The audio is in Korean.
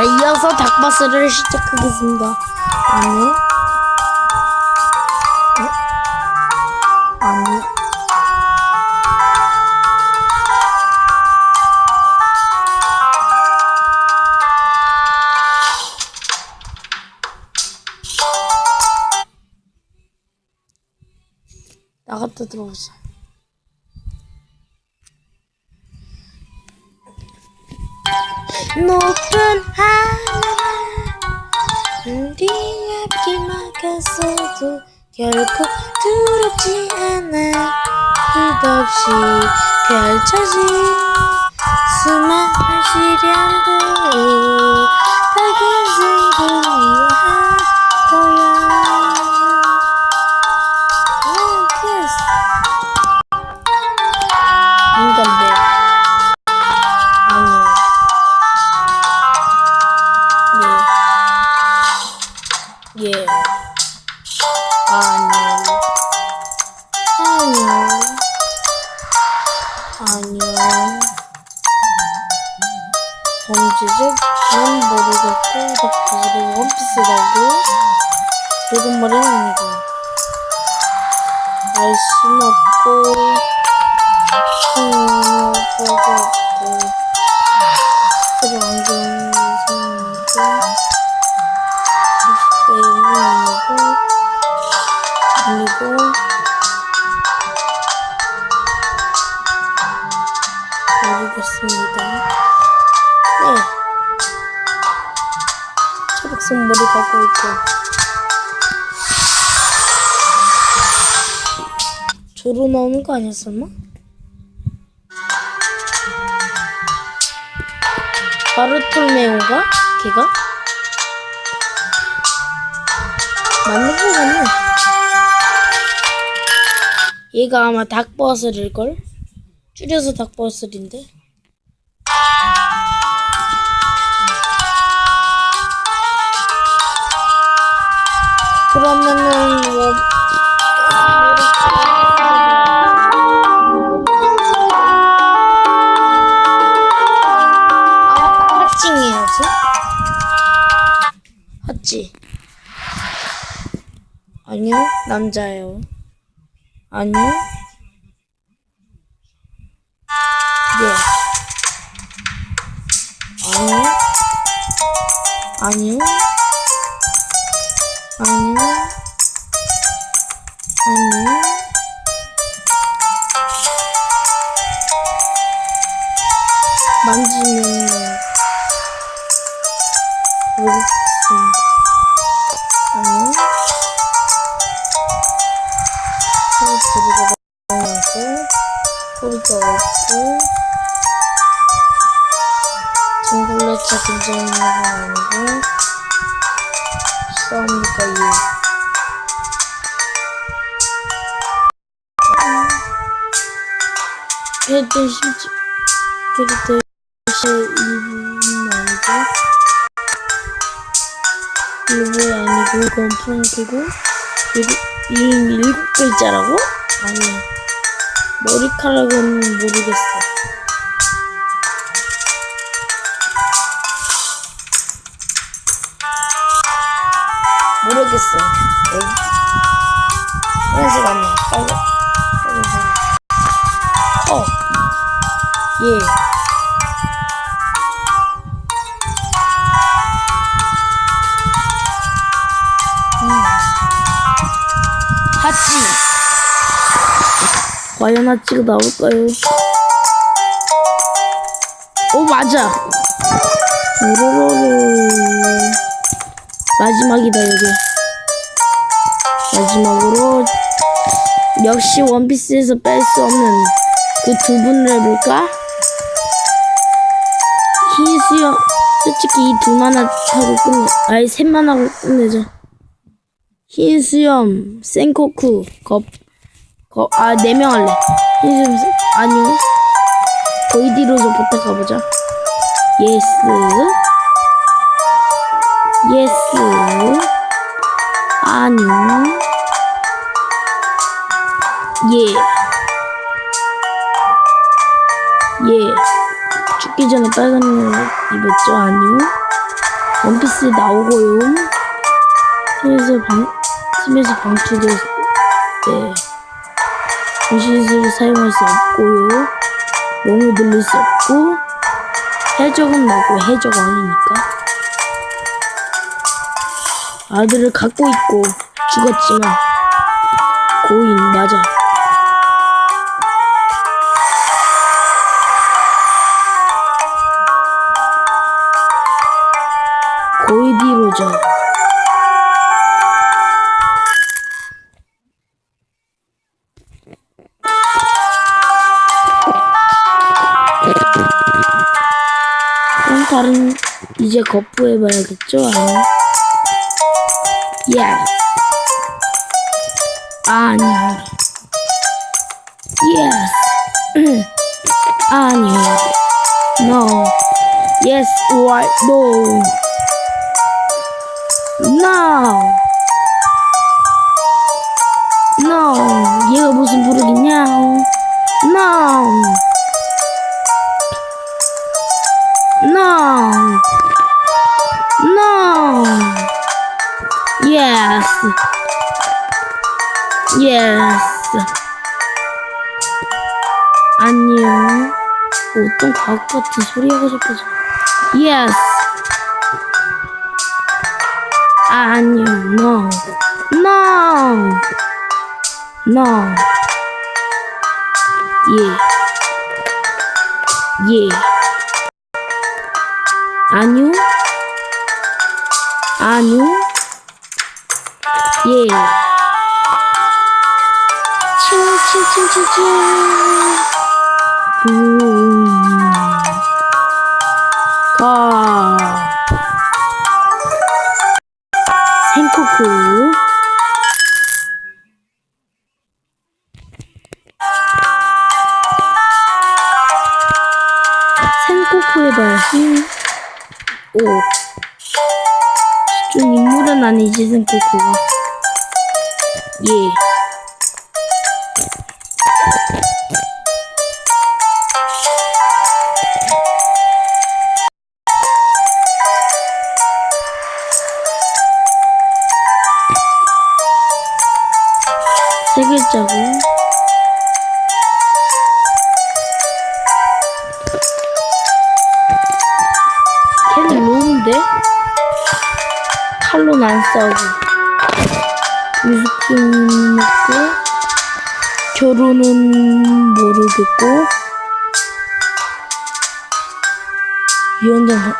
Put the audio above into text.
자, 이어서 닭바스를 시작하겠습니다. 아니. 어? 아니. 나갔다 들어오자. 높은 하늘 우리 앞길 막았어도 결코 두렵지 않아. 끝없이 펼쳐진 수많은 시련들 난 모르겠고 덕분에 원피스라고 그런 말은 아니고 알순 없고 하나 보고 안경을 생각하고 20대 아니고 아니고 모르겠습니다. 초록색 머리 갖고 있고 조로 나오는 거 설마? 바르톨메오가? 걔가? 맞는 거 같네. 얘가 아마 닭버슬일걸? 줄여서 닭버슬인데. 그러면은 뭐 아, 핫징해야지. 핫지. 아니요, 남자예요. 아니요. 네. 아니요. 아니요. 아니요. 아니요. 만지면 모르겠습니다. 아니요. 소리 들리가 많고 꼬리가 없고 둥글레차 등장하는 건 아니고 싸우니까 예. 그래도 심지 그래도 시 일부는 아니고 일부 아니고 그건 프랑키고 이름 일곱 글자라고? 아니야 머리카락은 모르겠어 모르겠어 파란색 아니야 빨간 빨간색 어 예. 음. 하치. 과연 하치가 나올까요? 오, 맞아. 우르르르. 마지막이다, 여기. 마지막으로, 역시 원피스에서 뺄 수 없는 그 두 분을 해볼까? 흰 수염. 솔직히 이 둘만 하고 끝내. 아니, 셋만 하고 끝내자. 흰 수염, 생코쿠, 겁, 겁, 아, 네 명 할래. 흰 수염, 생- 아니요. 보이디로서 부터 가보자. 예스. 예스. 아니요. 예. 예. 죽기 전에 빨간 옷 입었죠? 아니요. 원피스 나오고요. 팀에서 방, 팀에서 방출될 때, 분신술을 사용할 수 없고요. 몸을 늘릴 수 없고, 해적은 나고 해적 왕이니까. 아들을 갖고 있고, 죽었지만, 고인, 맞아. 고이디로저. 그럼 다른 이제 거부해봐야겠죠? 아니 요. Yes. 아니요. Yes. 아니요. No. Yes or no. Yes. Yes. 안녕. 어떤 과학 같은 소리 하고 싶어서. Yes. 아니요. No. No. No. 예. 예. 아니요. 아니요. 예. 칭칭칭칭칭. 음. 가. 생코크. 생코크 해봐야지. 오. 좀 인물은 아니지, 생코크가. 예. 세 글자고. 걔는 로운데? 칼로는 안 싸우고. 먹고. 결혼은 모르겠고. 유언장